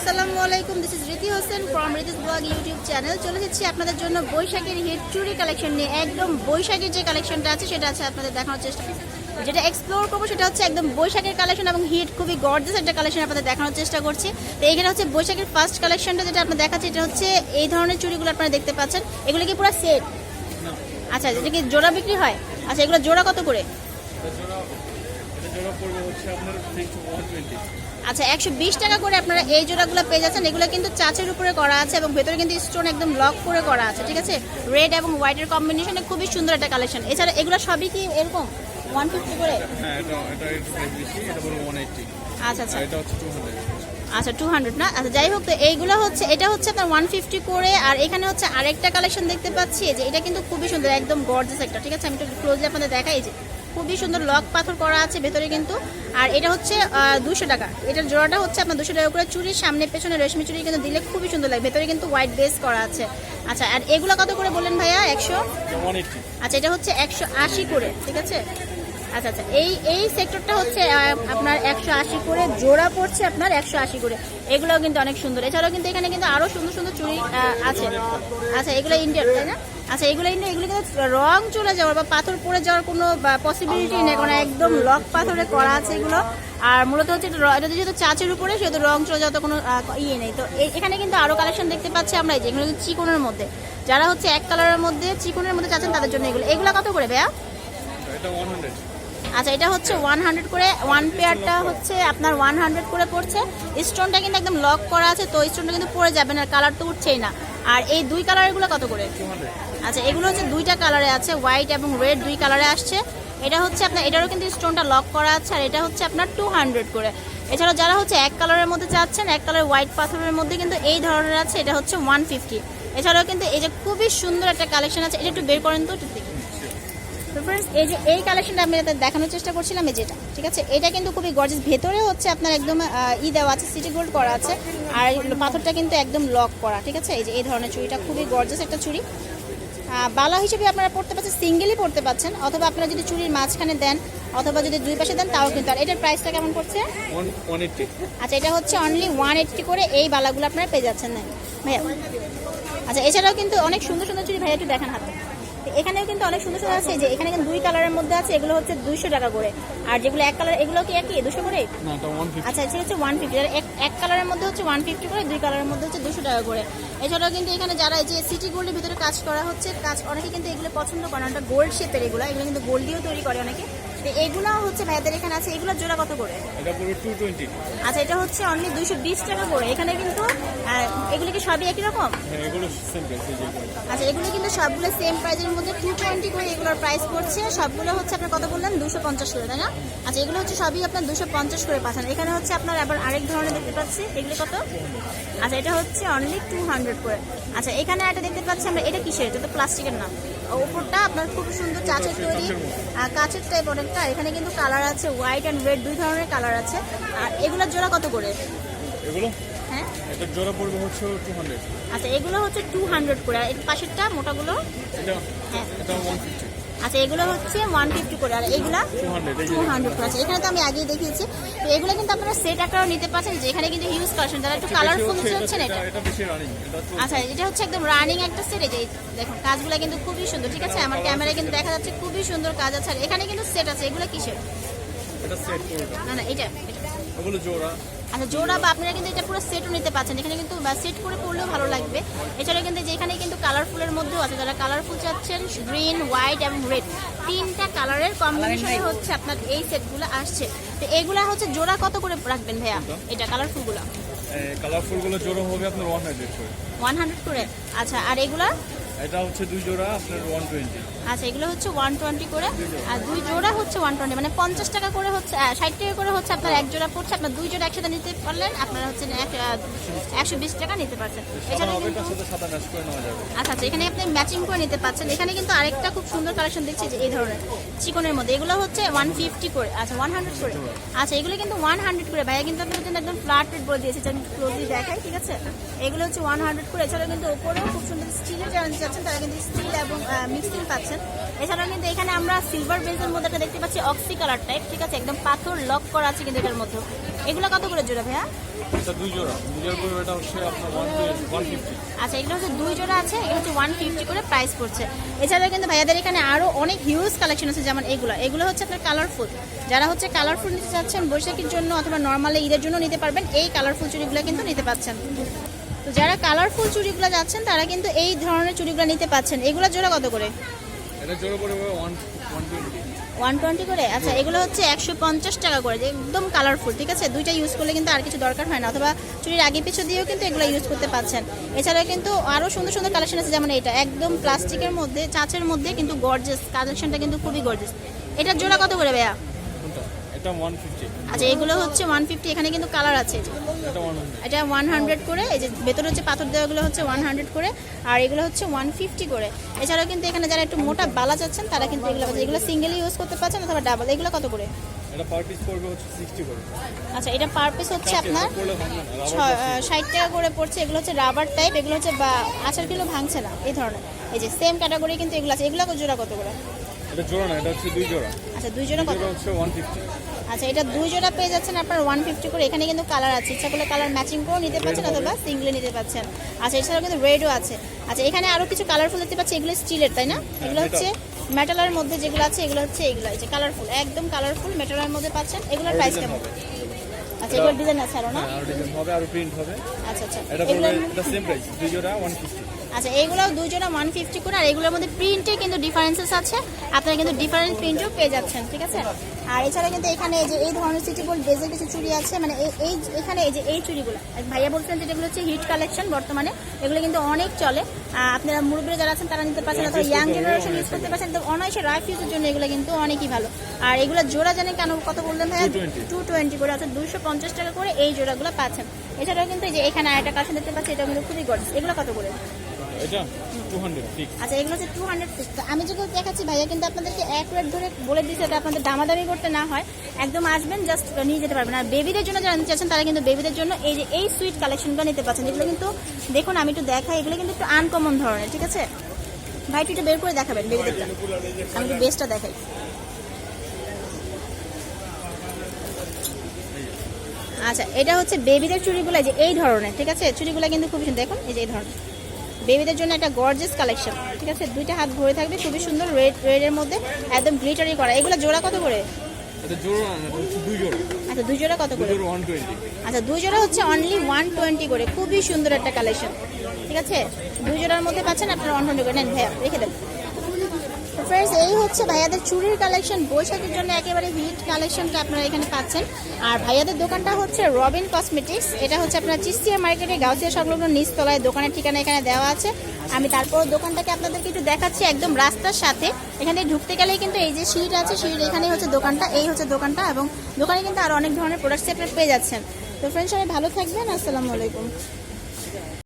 আসসালামু আলাইকুম this is Riti Hossain from Riti's blog YouTube channel চলে এসেছি আপনাদের জন্য বৈশাখের হিট চুরি কালেকশন নিয়ে। একদম বৈশাখের যে কালেকশনটা আছে, সেটা আছে আপনাদের দেখানোর চেষ্টা। যেটা এক্সপ্লোর করব, সেটা হচ্ছে একদম বৈশাখের কালেকশন এবং হিট খুবই গর্জাস একটা কালেকশন আপনাদের দেখানোর চেষ্টা করছি। তো এখানে হচ্ছে বৈশাখের ফার্স্ট কালেকশনটা যেটা আপনার দেখাচ্ছে, এটা হচ্ছে এই ধরনের চুড়িগুলো আপনারা দেখতে পাচ্ছেন। এগুলো কি পুরো সেট আচ্ছা এটা কি জোড়া বিক্রি হয়? আচ্ছা এগুলো জোড়া কত করে? জোড়া পড়বে হচ্ছে আপনার আচ্ছা একশো বিশ টাকা করে আপনারা এই জোড়াগুলো পেয়ে যাচ্ছেন। এগুলো কিন্তু চাচের উপরে করা আছে এবং ভেতরে কিন্তু স্টোন একদম লক করে করা আছে ঠিক আছে? রেড এবং হোয়াইটের কম্বিনেশনে খুবই সুন্দর একটা কালেকশন এছাড়া এগুলো সবই কি এরকম? ওয়ান ফিফটি করে? হ্যাঁ আচ্ছা আচ্ছা। টু হান্ড্রেড আচ্ছা টু হান্ড্রেড না? আচ্ছা যাই হোক তো এইগুলো হচ্ছে এটা হচ্ছে আপনার ওয়ান ফিফটি করে আর এখানে হচ্ছে আরেকটা কালেকশন দেখতে পাচ্ছি যে এটা কিন্তু খুবই সুন্দর একদম গর্জেস একটা ঠিক আছে? আমি একটু ক্লোজলি আপনাদের দেখাই যে খুবই সুন্দর লক পাথর করা আছে ভেতরে কিন্তু। আর এটা হচ্ছে দুশো টাকা। এটার জোড়াটা হচ্ছে আপনার দুশো টাকা করে। চুরির সামনে পেছনে রেশমি চুরি কিন্তু দিলে খুবই সুন্দর লাগে। ভেতরে কিন্তু হোয়াইট বেস করা আছে। আচ্ছা আর এগুলো কত করে বললেন ভাইয়া? একশো? আচ্ছা এটা হচ্ছে একশো আশি করে ঠিক আছে? আচ্ছা আচ্ছা এই এই সেক্টরটা হচ্ছে আপনার একশো আশি করে। জোড়া পড়ছে আপনার একশো আশি করে। এগুলোও কিন্তু অনেক সুন্দর। এছাড়াও কিন্তু এখানে কিন্তু আরও সুন্দর সুন্দর চুড়ি আহ, আছে। আচ্ছা এগুলো ইন্ডিয়ান তাই না? আচ্ছা এগুলো ইন্ডিয়া এগুলো কিন্তু রং চলে যাওয়ার বা পাথর পড়ে যাওয়ার কোনো পসিবিলিটি নেই কারণ একদম লক পাথরে করা আছে এগুলো। আর মূলত হচ্ছে এটা যেহেতু চাচের উপরে সেহেতু রং চলে যাওয়ার তো কোনো ইয়ে নেই। তো এখানে কিন্তু আরও কালেকশন দেখতে পাচ্ছি আমরা এই যে এগুলো কিন্তু চিকনের মধ্যে। যারা হচ্ছে এক কালারের মধ্যে চিকনের মধ্যে চাচ্ছেন তাদের জন্য এগুলো। এগুলো কত করে ভাইয়া? আচ্ছা এটা হচ্ছে ওয়ান হান্ড্রেড করে ওয়ান পেয়ারটা হচ্ছে আপনার ওয়ান হান্ড্রেড করে পড়ছে। স্টোনটা কিন্তু একদম লক করা আছে তো স্টোনটা কিন্তু পড়ে যাবে না কালার তো উঠছেই না। আর এই দুই কালারগুলো কত করে? আচ্ছা এগুলো হচ্ছে দুইটা কালারে আছে হোয়াইট এবং রেড দুই কালারে আসছে। এটা হচ্ছে আপনার, এটারও কিন্তু স্টোনটা লক করা আছে, আর এটা হচ্ছে আপনার টু হান্ড্রেড করে। এছাড়াও যারা হচ্ছে এক কালারের মধ্যে চাচ্ছেন, এক কালার হোয়াইট পাথরের মধ্যে কিন্তু এই ধরনের আছে, এটা হচ্ছে ওয়ান ফিফটি এছাড়াও কিন্তু এই যে খুবই সুন্দর একটা কালেকশন আছে, এটা একটু বের করেন তো তো friends, এই যে এই কালেকশনটা আমি দেখানোর চেষ্টা করছিলাম এই যেটা ঠিক আছে? এটা কিন্তু খুবই গর্জিয়াস ভেতরে হচ্ছে আপনার একদম ই দেওয়া আছে সিটি গোল্ড করা আছে আর পাথরটা কিন্তু একদম লক করা ঠিক আছে? এই যে এই ধরনের চুড়িটা খুবই গর্জিয়াস একটা চুড়ি। বালা হিসেবে আপনারা পড়তে পারছেন সিঙ্গেলই পড়তে পাচ্ছেন অথবা আপনারা যদি চুড়ির মাঝখানে দেন অথবা যদি দুই পাশে দেন তাও কিন্তু আর এটার প্রাইসটা কেমন পড়ছে? আচ্ছা এটা হচ্ছে অনলি ওয়ান এইট্টি করে এই বালাগুলো আপনারা পেয়ে যাচ্ছেন ভাইয়া। আচ্ছা এছাড়াও কিন্তু অনেক সুন্দর সুন্দর চুড়ি ভাইয়া একটু দেখান হাতে। এখানেও কিন্তু অনেক সুন্দর সুন্দর আছে যে এখানে কিন্তু দুই কালারের মধ্যে আছে এগুলো হচ্ছে দুইশো টাকা করে। আর যেগুলো এক কালার এগুলো কি একই? দুশো করে? আচ্ছা এটা হচ্ছে ওয়ান ফিফটি এক কালারের মধ্যে হচ্ছে ওয়ান ফিফটি করে দুই কালারের মধ্যে হচ্ছে দুশো টাকা করে। এছাড়াও কিন্তু এখানে যারা যে সিটি গোল্ডের ভিতরে কাজ করা হচ্ছে কাজ অনেকে কিন্তু এগুলো পছন্দ করে অনেকটা গোল্ড শেপের এগুলো এগুলো কিন্তু গোল্ড দিয়েও তৈরি করে অনেকে। এগুলো হচ্ছে ভাইয়াদের এখানে আছে এগুলো জোড়া কত করে? এটা টু টোয়েন্টি আচ্ছা এটা হচ্ছে অনলি দুইশো বিশ টাকা করে। এখানে কিন্তু এগুলো কি সবই একই রকম? হ্যাঁ এগুলো সেম প্রাইস আচ্ছা এগুলো কিন্তু সবগুলো সেম প্রাইসের মধ্যে টু টোয়েন্টি করে এগুলোর প্রাইস পড়ছে। সবগুলো হচ্ছে আপনার কত বললেন? দুশো পঞ্চাশ করে তাই না? আচ্ছা এগুলো হচ্ছে সবই আপনার দুশো পঞ্চাশ করে পাচ্ছেন। এখানে হচ্ছে আপনার আবার আরেক ধরনের দেখতে পাচ্ছি। এগুলো কত? আচ্ছা এটা হচ্ছে অনলি টু হান্ড্রেড করে। আচ্ছা এখানে একটা দেখতে পাচ্ছি আমরা এটা কিসের? এটা তো প্লাস্টিকের না। উপরটা আপনার খুব সুন্দর চাচের তৈরি। কাচের টাইপ অনেকটা। এখানে কিন্তু কালার আছে হোয়াইট অ্যান্ড রেড দুই ধরনের কালার আছে। আর এগুলোর জোড়া কত করে? এগুলো? এটা জোড়া পড়বে হচ্ছে টু হান্ড্রেড আচ্ছা এগুলো হচ্ছে টু হান্ড্রেড করে আর এর পাশেরটা মোটাগুলো? এটা হ্যাঁ। এটা ওয়ান ফিফটি আচ্ছা এগুলো হচ্ছে ওয়ান ফিফটি করে আর এগুলা টু হান্ড্রেড এই যে। টু হান্ড্রেড করে। আছে এখানে তো আমি আগেই দেখিয়েছি। তো এগুলো কিন্তু আপনারা সেট আকারও নিতে পারছেন যে এখানে কিন্তু হিউজ কালেকশন যারা একটু কালারফুল হচ্ছে হচ্ছেন এটা এটা বেশি রানিং আচ্ছা এটা হচ্ছে একদম রানিং একটা সেট এই দেখুন কাজগুলো কিন্তু খুবই সুন্দর ঠিক আছে? আমার ক্যামেরায় কিন্তু দেখা যাচ্ছে খুবই সুন্দর কাজ আছে আর এখানে কিন্তু সেট আছে এগুলো কিসের? এটা সেট না না এটা। এগুলো জোড়া। আচ্ছা জোড়া বা আপনারা কিন্তু এটা পুরো সেটও নিতে পারছেন। এখানে কিন্তু সেট করে পড়লেও ভালো লাগবে। এছাড়া কিন্তু যে এখানে কিন্তু কালারফুলের মধ্যেও আছে যারা কালারফুল চাচ্ছেন গ্রিন হোয়াইট এবং রেড তিনটা কালারের কম্বিনেশনে হচ্ছে আপনার এই সেটগুলো আসছে। তো এগুলা হচ্ছে জোড়া কত করে রাখবেন ভাইয়া? এটা কালারফুলগুলো কালারফুলগুলো জোড়া হবে আপনার ওয়ান হান্ড্রেড করে। ওয়ান হান্ড্রেড করে? আচ্ছা আর এগুলা? এটা হচ্ছে দুই জোড়া আপনার ওয়ান টোয়েন্টি আচ্ছা এগুলো হচ্ছে ওয়ান টোয়েন্টি করে আর দুই জোড়া হচ্ছে ওয়ান টোয়েন্টি মানে পঞ্চাশ টাকা করে হচ্ছে ষাট টাকা করে হচ্ছে আপনার এক জোড়া পড়ছে আপনার দুই জোড়া একসাথে নিতে পারলেন আপনারা হচ্ছে একশো বিশ টাকা নিতে পারছেন। এছাড়া কিন্তু সাদা ম্যাচ করে নেওয়া যাবে। আচ্ছা আচ্ছা এখানে আপনি ম্যাচিং করে নিতে পারছেন। এখানে কিন্তু আরেকটা খুব সুন্দর কালেকশন দেখছি যে এই ধরনের চিকনের মধ্যে। এগুলো হচ্ছে ওয়ান ফিফটি করে আচ্ছা ওয়ান হান্ড্রেড করে। আচ্ছা এগুলো কিন্তু ওয়ান হান্ড্রেড করে। ভাইয়া কিন্তু আপনাদের জন্য একদম ফ্ল্যাট রেট বলে দিয়েছে। আমি ক্লোজলি দেখাই ঠিক আছে? এগুলো হচ্ছে ওয়ান হান্ড্রেড করে। এছাড়াও কিন্তু ওপরেও খুব সুন্দর স্টিলের চাচ্ছেন তারা কিন্তু স্টিল এবং মিক্সিং পাচ্ছেন। এছাড়াও কিন্তু এখানে আমরা সিলভার বেজের মধ্যে একটা দেখতে পাচ্ছি অক্সি কালার টাইপ ঠিক আছে? একদম পাথর লক করা আছে কিন্তু এটার মধ্যে। এগুলো কত করে জোড়া ভাইয়া? এটা দুই জোড়া। দুই জোড়া পড়বে এটা হচ্ছে আপনার আচ্ছা এগুলো হচ্ছে দুই জোড়া আছে এগুলো হচ্ছে ওয়ান ফিফটি করে প্রাইস পড়ছে। এছাড়াও কিন্তু ভাইয়াদের এখানে আরও অনেক হিউজ কালেকশন আছে যেমন এগুলো। এগুলো হচ্ছে আপনার কালারফুল যারা হচ্ছে কালারফুল নিতে চাচ্ছেন বৈশাখীর জন্য অথবা নর্মালি ঈদের জন্য নিতে পারবেন এই কালারফুল চুড়িগুলো কিন্তু নিতে পাচ্ছেন। তো যারা কালারফুল চুড়িগুলো যাচ্ছেন তারা কিন্তু এই ধরনের চুড়িগুলো নিতে পাচ্ছেন। এগুলো জোড়া কত করে? এটা জোড়া পড়বে one one twenty one twenty করে? আচ্ছা এগুলো হচ্ছে একশো পঞ্চাশ টাকা করে একদম কালারফুল ঠিক আছে? দুইটা ইউজ করলে কিন্তু আর কিছু দরকার হয় না অথবা চুরির আগে পিছু দিয়েও কিন্তু এগুলো ইউজ করতে পাচ্ছেন। এছাড়া কিন্তু আরও সুন্দর সুন্দর কালেকশন আছে যেমন এটা। একদম প্লাস্টিকের মধ্যে চাচের মধ্যে কিন্তু গর্জেস কালেকশনটা কিন্তু খুবই গর্জেস এটার জোড়া কত করে ভাইয়া? এটা ওয়ান ফিফটি আচ্ছা এগুলো হচ্ছে ওয়ান ফিফটি এখানে কিন্তু কালার আছে এটা। ওয়ান হান্ড্রেড এটা ওয়ান হান্ড্রেড করে এই যে ভেতরে হচ্ছে পাথর দেওয়াগুলো হচ্ছে ওয়ান হান্ড্রেড করে আর এগুলো হচ্ছে ওয়ান ফিফটি করে। এছাড়াও কিন্তু এখানে যারা একটু মোটা বালা চাচ্ছেন তারা কিন্তু এগুলো। এগুলো সিঙ্গেলি ইউজ করতে পারছেন অথবা ডাবল এগুলো কত করে? এটা পার পিস পড়বে হচ্ছে সিক্সটি করে। আচ্ছা এটা পার পিস হচ্ছে আপনার পড়লে ভাঙবে না রাবার ছয়- আহ, ষাট টাকা করে পড়ছে এগুলো হচ্ছে রাবার টাইপ এগুলো হচ্ছে আচার কিলো ভাঙছে না এই ধরনের। এই যে সেম ক্যাটাগরি কিন্তু এগুলো আছে। এগুলো জোড়া কত করে? এটা জোড়া না এটা হচ্ছে দুই জোড়া। আচ্ছা দুই জোড়া কত? হচ্ছে ওয়ান ফিফটি আচ্ছা এটা দুই জোড়া পেয়ে যাচ্ছেন আপনার ওয়ান ফিফটি করে। এখানে কিন্তু কালার আছে। ইচ্ছা করলে কালার ম্যাচিং করেও নিতে পারছেন অথবা সিঙ্গলে নিতে পারছেন। আচ্ছা এছাড়াও কিন্তু রেডও আছে। আচ্ছা এখানে আরও কিছু কালারফুল দেখতে পাচ্ছি। এগুলো স্টিলের তাই না? এগুলো হচ্ছে মেটালের মধ্যে যেগুলো আছে এগুলো হচ্ছে এগুলো। যে কালারফুল একদম কালারফুল মেটালের মধ্যে পাচ্ছেন। এগুলোর প্রাইস কেমন? আচ্ছা এগুলো ডিজাইন আছে আরও না? হ্যাঁ আর ডিজাইন হবে আর প্রিন্ট হবে। আচ্ছা আচ্ছা। এটা এগুলোর এটা সেম প্রাইস দুই জোড়া আচ্ছা দুই জোড়া করে। আর এগুলোর মধ্যে প্রিন্টে কিন্তু ডিফারেন্সেস আছে। আপনারা কিন্তু ডিফারেন্ট প্রিন্টও পেয়ে যাচ্ছেন ঠিক আছে? আর এছাড়া কিন্তু এখানে এই যে এই ধরনের সিটি গোল্ড বেজের কিছু চুড়ি আছে মানে এই এখানে এই যে এই চুড়িগুলো ভাইয়া বলছেন যে এগুলো হচ্ছে হিট কালেকশন বর্তমানে এগুলো কিন্তু অনেক চলে। আপনারা মুরব্বীরা যারা আছেন তারা নিতে পারছেন অথবা ইয়াং জেনারেশন ইউজ করতে পারছেন তো অনায়াসে রাফ ইউজের জন্য এগুলো কিন্তু অনেকই ভালো। আর এগুলো জোড়া জানেন কেন কত বললেন ভাইয়া? টু টোয়েন্টি করে অর্থাৎ দুশো পঞ্চাশ টাকা করে এই জোড়াগুলো পাচ্ছেন। এছাড়াও কিন্তু এই যে এখানে আরেকটা কালেকশন দেখতে পাচ্ছি এটা কিন্তু খুবই গর্জ এগুলো কত করে? এটা টু হান্ড্রেড ফিক্স আচ্ছা এগুলো হচ্ছে আমি যেগুলো দেখাচ্ছি ভাইয়া, কিন্তু আপনাদেরকে রেট ধরে বলে দিচ্ছে এটা আপনাদের দামাদামি করতে না হয়। একদম আসবেন জাস্ট নিয়ে যেতে পারবেন। আর বেবিদের জন্য যারা নিতে চাচ্ছেন, তারা কিন্তু বেবিদের জন্য এই যে, এই সুইট কালেকশনটা নিতে এগুলো কিন্তু, দেখুন, আমি একটু দেখাই, এগুলো কিন্তু একটু আনকমন ধরনের, ঠিক আছে? ভাই, একটু বের করে দেখাবেন আমি একটু বেস্টটা দেখাই। আচ্ছা এটা হচ্ছে বেবিদের চুড়িগুলো যে, এই ধরনের, ঠিক আছে? চুড়িগুলো কিন্তু খুব দেখুন, এই যে, এই ধরনের। বেবিদের জন্য একটা গর্জেস কালেকশন ঠিক আছে? দুইটা হাত ভরে থাকবে খুবই সুন্দর রেড রেডের মধ্যে একদম গ্লিটারি করা। এগুলো জোড়া কত করে? জোড়া আচ্ছা দুই জোড়া কত করে? আচ্ছা দুই জোড়া হচ্ছে অনলি ওয়ান টোয়েন্টি করে। খুবই সুন্দর একটা কালেকশন ঠিক আছে? দুই জোড়ার মধ্যে পাচ্ছেন আপনার ওয়ান টোয়েন্টি করে। নেন ভাইয়া রেখে দেন। ফ্রেন্ডস এই হচ্ছে ভাইয়াদের চুরির কালেকশন বৈশাখের জন্য একেবারে হিট কালেকশনটা আপনারা এখানে পাচ্ছেন। আর ভাইয়াদের দোকানটা হচ্ছে রবিন কসমেটিক্স এটা হচ্ছে আপনার চিস্তিয়া মার্কেটে গাউসিয়া সংলগ্ন নিচতলায়। দোকানের ঠিকানা এখানে দেওয়া আছে। আমি তারপর দোকানটাকে আপনাদেরকে একটু দেখাচ্ছি একদম রাস্তার সাথে। এখানে ঢুকতে গেলেই কিন্তু এই যে সিট আছে সিট এখানেই হচ্ছে দোকানটা, এই হচ্ছে দোকানটা এবং দোকানে কিন্তু আরও অনেক ধরনের প্রোডাক্টস আপনারা পেয়ে যাচ্ছেন। তো ফ্রেন্ডস সবাই ভালো থাকবেন। আসসালামু আলাইকুম।